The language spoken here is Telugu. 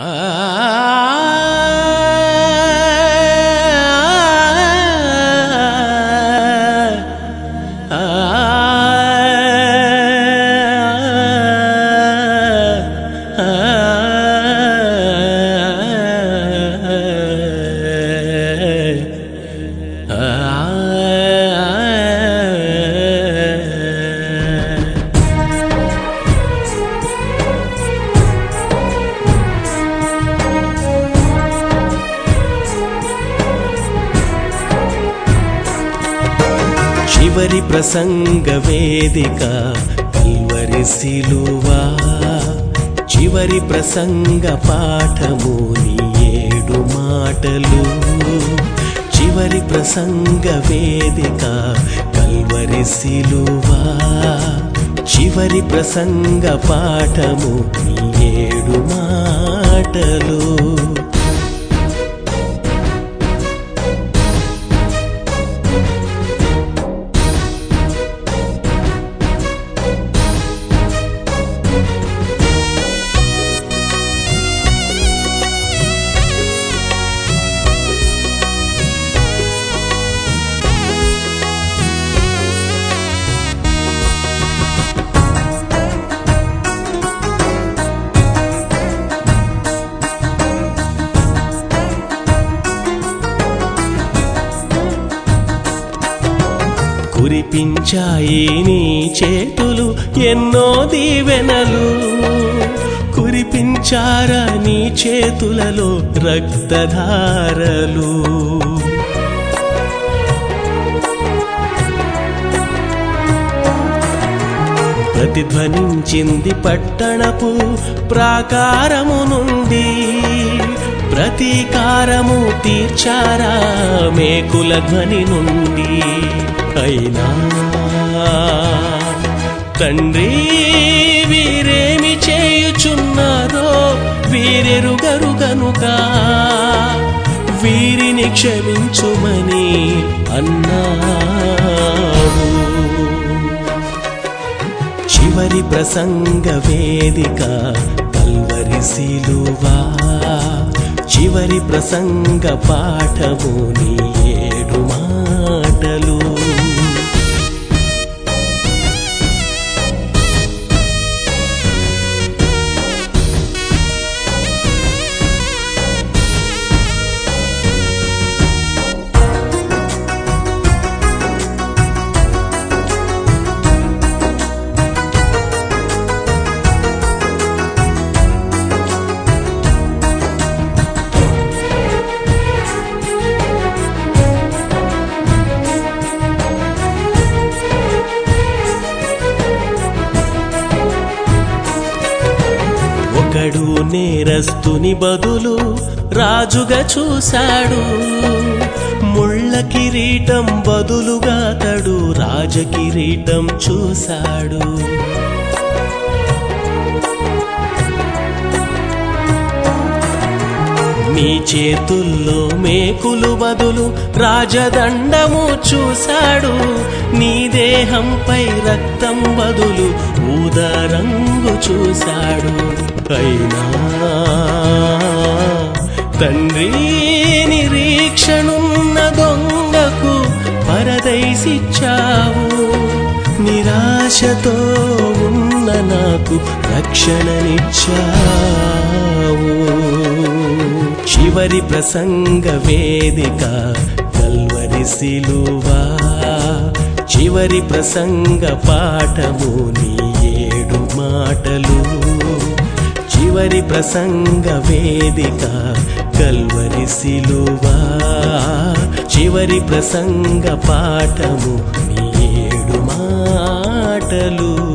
ஆ చివరి ప్రసంగ వేదిక కల్వరి సిలువా. చివరి ప్రసంగ పాఠము నీ ఏడు మాటలు. చివరి ప్రసంగ వేదిక కల్వరి సిలువా. చివరి ప్రసంగ పాఠము నీ ఏడు కురిపించాయి నీ చేతులు ఎన్నో దీవెనలు. కురిపించారా నీ చేతులలో రక్తధారలు. ప్రతిధ్వనించింది పట్టణపు ప్రాకారము నుండి ప్రతీకారము తీర్చారా మేకుల ధ్వని నుండి? అయినా తండ్రి వీరేమి చేయుచున్నారో వీరెరుగరు గనుక వీరిని క్షమించుమని అన్నావు. చివరి ప్రసంగ వేదిక కల్వరి సిలువా చివరి ప్రసంగ పాఠముని ఒకడు నేరస్తుని బదులు రాజుగా చూశాడు. ముళ్ళ కిరీటం బదులుగా తడు రాజకిరీటం చూశాడు. నీ చేతుల్లో మేకులు బదులు రాజదండము చూశాడు. నీ దేహంపై రక్తం బదులు ఊదరంగు చూశాడు. అయినా తండ్రి నిరీక్షణున్న దొంగకు పరదైసిచ్చావు నిరాశతో ఉన్న నాకు రక్షణనిచ్చావు. చివరి ప్రసంగ వేదిక కల్వరి సిలువా. చివరి ప్రసంగ పాఠము నీ ఏడు మాటలు. చివరి ప్రసంగ వేదిక కల్వరి సిలువా. చివరి ప్రసంగ పాఠము నీ ఏడు మాటలు.